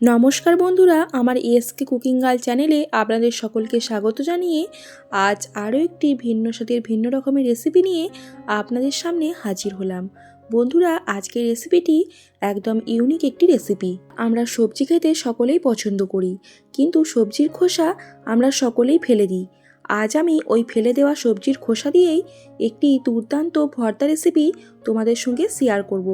নমস্কার বন্ধুরা, আমার এসকে কুকিং গার্ল চ্যানেলে আপনাদের সকলকে স্বাগত জানিয়ে আজ আরও একটি ভিন্ন স্বাদের, ভিন্ন রকমের রেসিপি নিয়ে আপনাদের সামনে হাজির হলাম। বন্ধুরা, আজকের রেসিপিটি একদম ইউনিক একটি রেসিপি। আমরা সবজি খেতে সকলেই পছন্দ করি, কিন্তু সবজির খোসা আমরা সকলেই ফেলে দিই। আজ আমি ওই ফেলে দেওয়া সবজির খোসা দিয়েই একটি দুর্দান্ত ভর্তা রেসিপি তোমাদের সঙ্গে শেয়ার করব।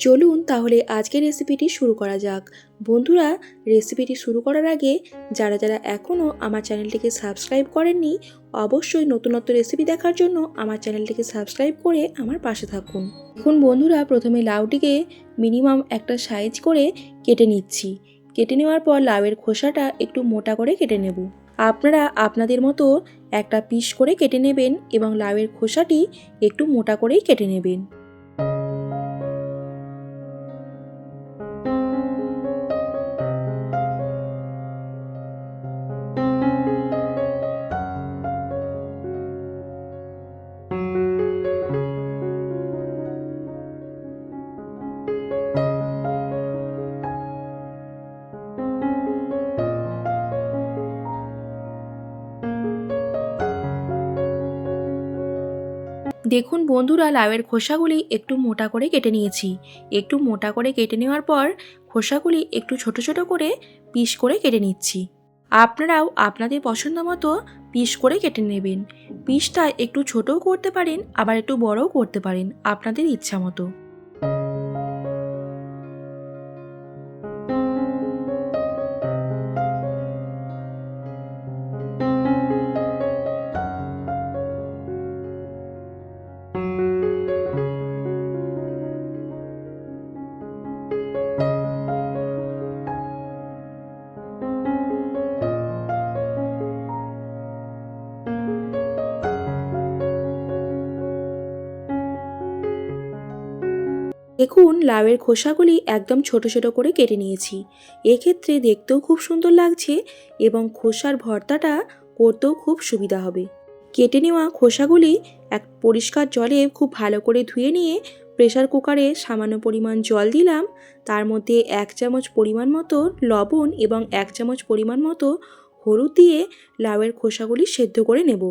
চলুন তাহলে আজকের রেসিপিটি শুরু করা যাক। বন্ধুরা রেসিপিটি শুরু করার আগে যারা যারা এখনও আমার চ্যানেলটিকে সাবস্ক্রাইব করেননি, অবশ্যই নতুনত্ব রেসিপি দেখার জন্য আমার চ্যানেলটিকে সাবস্ক্রাইব করে আমার পাশে থাকুন। এখন বন্ধুরা, প্রথমে লাউটিকে মিনিমাম একটা সাইজ করে কেটে নিচ্ছি। কেটে নেওয়ার পর লাউয়ের খোসাটা একটু মোটা করে কেটে নেব। আপনারা আপনাদের মতো একটা পিস করে কেটে নেবেন এবং লাউয়ের খোসাটি একটু মোটা করেই কেটে নেবেন। দেখুন বন্ধুরা, লাউয়ের খোসাগুলি একটু মোটা করে কেটে নিয়েছি। একটু মোটা করে কেটে নেওয়ার পর খোসাগুলি একটু ছোট ছোট করে পিস করে কেটে নিচ্ছি। আপনারাও আপনাদের পছন্দ মতো পিস করে কেটে নেবেন। পিসটা একটু ছোটও করতে পারেন, আবার একটু বড়ও করতে পারেন, আপনাদের ইচ্ছা মতো। দেখুন, লাউয়ের খোসাগুলি একদম ছোট ছোট করে কেটে নিয়েছি। এক্ষেত্রে দেখতেও খুব সুন্দর লাগছে এবং খোসার ভর্তাটা করতেও খুব সুবিধা হবে। কেটে নেওয়া খোসাগুলি এক পরিষ্কার জলে খুব ভালো করে ধুয়ে নিয়ে প্রেশার কুকারে সামান্য পরিমাণ জল দিলাম। তার মধ্যে এক চামচ পরিমাণ মতো লবণ এবং এক চামচ পরিমাণ মতো হলুদ দিয়ে লাউয়ের খোসাগুলি সেদ্ধ করে নেব।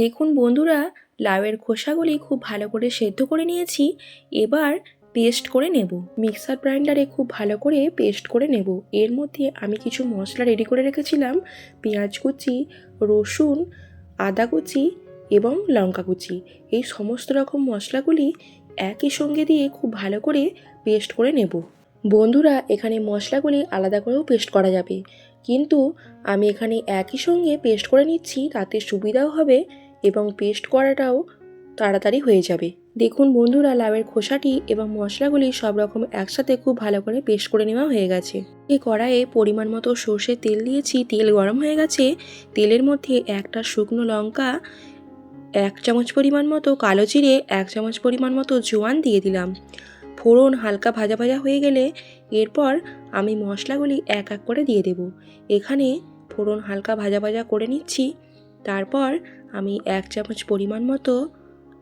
দেখুন বন্ধুরা, লাউয়ের খোসাগুলি খুব ভালো করে সেদ্ধ করে নিয়েছি, এবার পেস্ট করে নেব। মিক্সার গ্রাইন্ডারে খুব ভালো করে পেস্ট করে নেব। এর মধ্যে আমি কিছু মশলা রেডি করে রেখেছিলাম, পেঁয়াজ কুচি, রসুন, আদা কুচি এবং লঙ্কা কুচি। এই সমস্ত রকম মশলাগুলি একই সঙ্গে দিয়ে খুব ভালো করে পেস্ট করে নেব। বন্ধুরা, এখানে মশলাগুলি আলাদা করেও পেস্ট করা যাবে। কিন্তু আমি এখানে একই সঙ্গে পেস্ট করে নিচ্ছি, তাতে সুবিধাও হবে। এবং পেস্ট করাটাও তাড়াতাড়ি হয়ে যাবে। দেখুন বন্ধুরা, লাউয়ের খোসাটি এবং মশলাগুলি সব রকম একসাথে খুব ভালো করে পেস্ট করে নেওয়া হয়ে গেছে। এই কড়াইয়ে পরিমাণ মতো সর্ষের তেল দিয়েছি। তেল গরম হয়ে গেছে। তেলের মধ্যে একটা শুকনো লঙ্কা, এক চামচ পরিমাণ মতো কালো জিরে, এক চামচ পরিমাণ মতো জোয়ান দিয়ে দিলাম। ফোড়ন হালকা ভাজা ভাজা হয়ে গেলে এরপর আমি মশলাগুলি এক এক করে দিয়ে দেব। এখানে ফোড়ন হালকা ভাজা ভাজা করে নিচ্ছি। তারপর আমি এক চামচ পরিমাণ মতো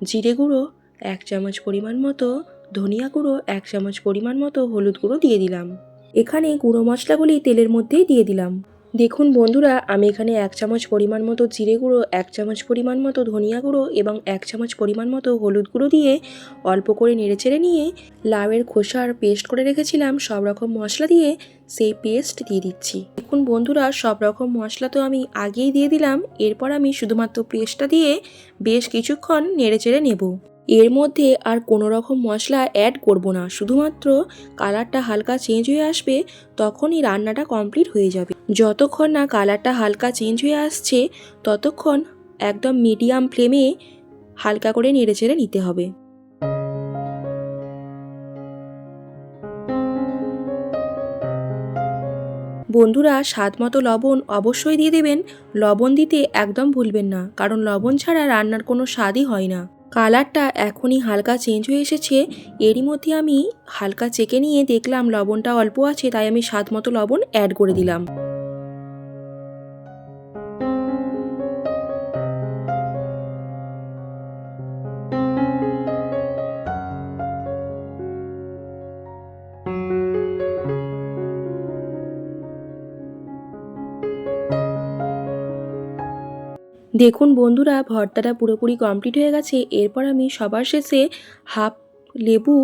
জিরে গুঁড়ো, এক চামচ পরিমাণ মতো ধনিয়া গুঁড়ো, এক চামচ পরিমাণ মতো হলুদ গুঁড়ো দিয়ে দিলাম। এখানে গুঁড়ো মশলাগুলি তেলের মধ্যেই দিয়ে দিলাম। দেখুন বন্ধুরা, আমি এখানে এক চামচ পরিমাণ মতো জিরে গুঁড়ো, এক চামচ পরিমাণ মতো ধনিয়া গুঁড়ো এবং এক চামচ পরিমাণ মতো হলুদ গুঁড়ো দিয়ে অল্প করে নেড়েচেড়ে নিয়ে লাউয়ের খোসার পেস্ট করে রেখেছিলাম। সব রকম মশলা দিয়ে সেই পেস্ট দিয়ে দিচ্ছি। দেখুন বন্ধুরা, সব রকম মশলা তো আমি আগেই দিয়ে দিলাম। এরপর আমি শুধুমাত্র পেস্টটা দিয়ে বেশ কিছুক্ষণ নেড়েচেড়ে নেব। এর মধ্যে আর কোনো রকম মশলা অ্যাড করব না। শুধুমাত্র কালারটা হালকা চেঞ্জ হয়ে আসবে, তখনই রান্নাটা কমপ্লিট হয়ে যাবে। যতক্ষণ না কালারটা হালকা চেঞ্জ হয়ে আসছে, ততক্ষণ একদম মিডিয়াম ফ্লেমে হালকা করে নেড়ে চেড়ে নিতে হবে। বন্ধুরা, স্বাদ মতো লবণ অবশ্যই দিয়ে দেবেন। লবণ দিতে একদম ভুলবেন না, কারণ লবণ ছাড়া রান্নার কোনো স্বাদই হয় না। কালারটা এখনই হালকা চেঞ্জ হয়ে এসেছে। এরই মধ্যে আমি হালকা চেকে নিয়ে দেখলাম লবণটা অল্প আছে, তাই আমি স্বাদ মতো লবণ অ্যাড করে দিলাম। দেখুন বন্ধুরা, ভর্তাটা পুরোপুরি কমপ্লিট হয়ে গেছে। এরপর আমি সবার শেষে হাফ লেবু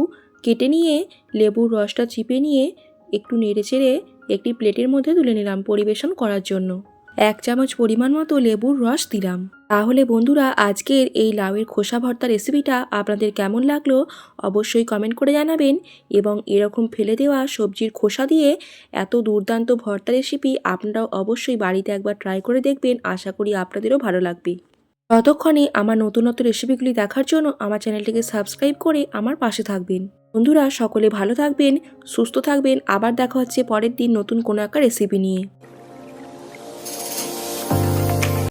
কেটে নিয়ে, লেবুর রসটা চিপে নিয়ে একটু নেড়ে চেড়ে একটি প্লেটের মধ্যে তুলে নিলাম পরিবেশন করার জন্য। এক চামচ পরিমাণ মতো লেবুর রস দিলাম। তাহলে বন্ধুরা, আজকের এই লাউয়ের খোসা ভর্তা রেসিপিটা আপনাদের কেমন লাগল অবশ্যই কমেন্ট করে জানাবেন এবং এরকম ফেলে দেওয়া সবজির খোসা দিয়ে এত দুর্দান্ত ভর্তা রেসিপি আপনারাও অবশ্যই বাড়িতে একবার ট্রাই করে দেখবেন। আশা করি আপনাদেরও ভালো লাগবে। ততক্ষণে আমার নতুন নতুন রেসিপিগুলি দেখার জন্য আমার চ্যানেলটিকে সাবস্ক্রাইব করে আমার পাশে থাকবেন। বন্ধুরা, সকলে ভালো থাকবেন, সুস্থ থাকবেন। আবার দেখা হচ্ছে পরের দিন নতুন কোনো একটা রেসিপি নিয়ে।